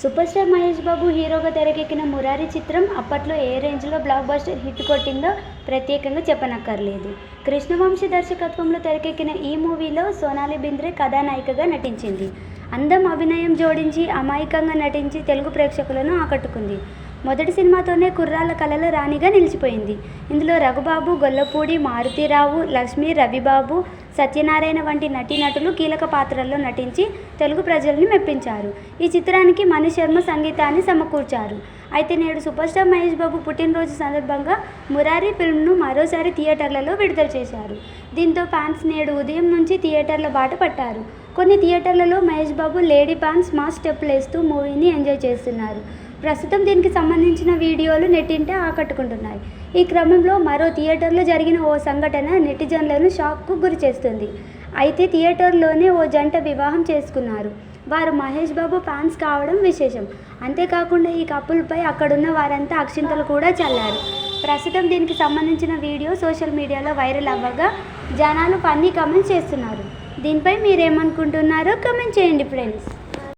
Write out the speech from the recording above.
Super star Mahesh Babu హీరోగా తెరకెక్కిన మురారి చిత్రం అప్పట్లో ఏ రేంజ్లో బ్లాక్ బస్టర్ హిట్ కొట్టిందో ప్రత్యేకంగా చెప్పనక్కర్లేదు. కృష్ణవంశీ దర్శకత్వంలో తెరకెక్కిన ఈ మూవీలో సోనాలి బింద్రే కథానాయికగా నటించింది. అందం అభినయం జోడించి అమాయకంగా నటించి తెలుగు ప్రేక్షకులను ఆకట్టుకుంది. మొదటి సినిమాతోనే కుర్రాళ్ళ కళల రాణిగా నిలిచిపోయింది. ఇందులో రఘుబాబు గొల్లపూడి మారుతీరావు లక్ష్మి రవిబాబు సత్యనారాయణ వంటి నటీనటులు కీలక పాత్రల్లో నటించి తెలుగు ప్రజల్ని మెప్పించారు. ఈ చిత్రానికి మణి శర్మ సంగీతాన్ని సమకూర్చారు. అయితే నేడు సూపర్ స్టార్ మహేష్ బాబు పుట్టినరోజు సందర్భంగా మురారి ఫిల్మ్ను మరోసారి థియేటర్లలో విడుదల చేశారు. దీంతో ఫ్యాన్స్ నేడు ఉదయం నుంచి థియేటర్ల బాట పట్టారు. కొన్ని థియేటర్లలో మహేష్ బాబు లేడీ ఫ్యాన్స్ మా స్టెప్లు వేస్తూ మూవీని ఎంజాయ్ చేస్తున్నారు. ప్రస్తుతం దీనికి సంబంధించిన వీడియోలు నెట్టింట ఆకట్టుకుంటున్నాయి. ఈ క్రమంలో మరో థియేటర్లో జరిగిన ఓ సంఘటన నెటిజన్లను షాక్కు గురి చేస్తుంది. అయితే థియేటర్లోనే ఓ జంట వివాహం చేసుకున్నారు. వారు మహేష్ బాబు ఫ్యాన్స్ కావడం విశేషం. అంతేకాకుండా ఈ కప్పులపై అక్కడున్న వారంతా అక్షింతలు కూడా చల్లారు. ప్రస్తుతం దీనికి సంబంధించిన వీడియో సోషల్ మీడియాలో వైరల్ అవ్వగా జనాలు ఫన్నీ కమెంట్స్ చేస్తున్నారు. దీనిపై మీరేమనుకుంటున్నారో కమెంట్ చేయండి ఫ్రెండ్స్